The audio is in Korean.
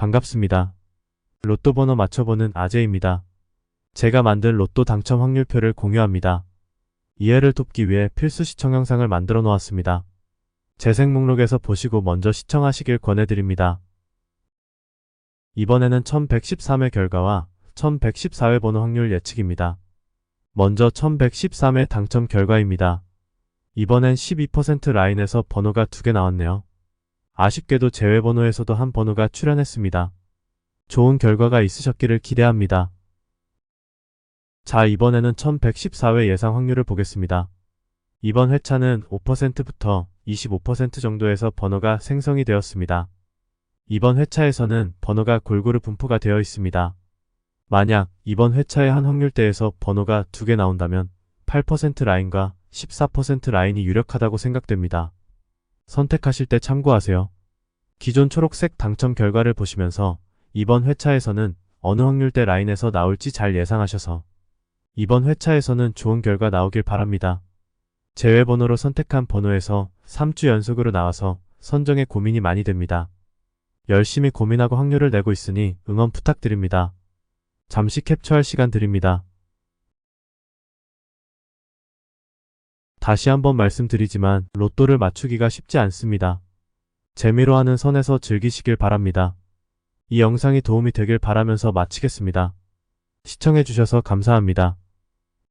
반갑습니다. 로또 번호 맞춰보는 아재입니다. 제가 만든 로또 당첨 확률표를 공유합니다. 이해를 돕기 위해 필수 시청 영상을 만들어 놓았습니다. 재생 목록에서 보시고 먼저 시청하시길 권해드립니다. 이번에는 1113회 결과와 1114회 번호 확률 예측입니다. 먼저 1113회 당첨 결과입니다. 이번엔 12% 라인에서 번호가 두개 나왔네요. 아쉽게도 제외 번호에서도 한 번호가 출연했습니다. 좋은 결과가 있으셨기를 기대합니다. 자, 이번에는 1114회 예상 확률을 보겠습니다. 이번 회차는 5%부터 25% 정도에서 번호가 생성이 되었습니다. 이번 회차에서는 번호가 골고루 분포가 되어 있습니다. 만약 이번 회차의 한 확률대에서 번호가 두 개 나온다면 8% 라인과 14% 라인이 유력하다고 생각됩니다. 선택하실 때 참고하세요. 기존 초록색 당첨 결과를 보시면서 이번 회차에서는 어느 확률대 라인에서 나올지 잘 예상하셔서 이번 회차에서는 좋은 결과 나오길 바랍니다. 제외 번호로 선택한 번호에서 3주 연속으로 나와서 선정에 고민이 많이 됩니다. 열심히 고민하고 확률을 내고 있으니 응원 부탁드립니다. 잠시 캡처할 시간 드립니다. 다시 한번 말씀드리지만 로또를 맞추기가 쉽지 않습니다. 재미로 하는 선에서 즐기시길 바랍니다. 이 영상이 도움이 되길 바라면서 마치겠습니다. 시청해주셔서 감사합니다.